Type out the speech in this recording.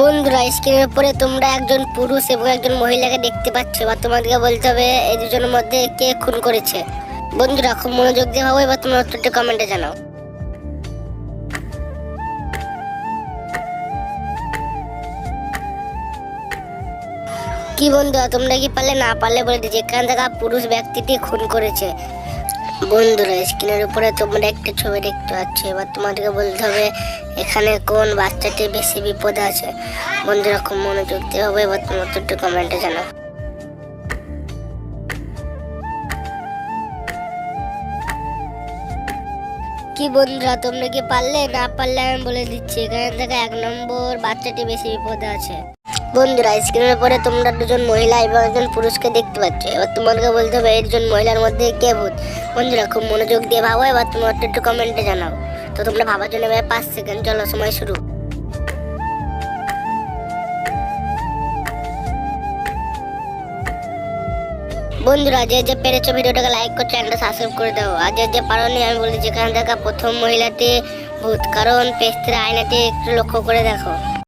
বন্ধুরা স্ক্রিনের উপরে তোমরা একজন পুরুষ এবং একজন মহিলাকে দেখতে পাচ্ছ বা তোমাদেরকে বলতে হবে, এই দুজনের মধ্যে কে খুন করেছে। বন্ধুরা, খুব মনোযোগ দিয়ে ভাবো, এবার তোমরা উত্তরটা কমেন্টে জানাও। কি বন্ধুরা, তোমরা কি পারলে না পারলে বলে দিচ্ছি, এখান থেকে পুরুষ ব্যক্তিটি খুন করেছে। বন্ধুরা স্ক্রিনের উপরে তোমরা একটা ছবি দেখতে পাচ্ছ। এবার তোমাদেরকে বলতে হবে, এখানে কোন বাচ্চাটি বেশি বিপদে আছে? বন্ধুরা, খুব মনোযোগ দিয়ে হবে, এবার তোমরা উত্তরটা কমেন্টে জানাও। কি বন্ধুরা, তোমরা কি পারলে? না পারলে আমি বলে দিচ্ছি, এখানে থেকে এক নম্বর বাচ্চাটি বেশি বিপদে আছে। বন্ধুরা স্ক্রিনের পরে তোমরা দুজন মহিলা এবং একজন পুরুষকে দেখতে পাচ্ছ। এবার তোমাকে বলতে হবে একজন মহিলার মধ্যে কে ভূত? বন্ধুরা, খুব মনোযোগ দিয়ে ভাবো, এবার তোমরা একটু কমেন্টে জানাও। তো তোমরা ভাবার জন্য এবার পাঁচ সেকেন্ড চলো সময় শুরু। বন্ধুরা, যে যে পেরেছ ভিডিওটাকে লাইক করে চ্যানেলটা সাবস্ক্রাইব করে দাও। আর যে যে পারোনি, আমি বলি যেখানে দেখা প্রথম মহিলাতে ভূত, কারণ পেস্টের আয়নাতে একটু লক্ষ্য করে দেখো।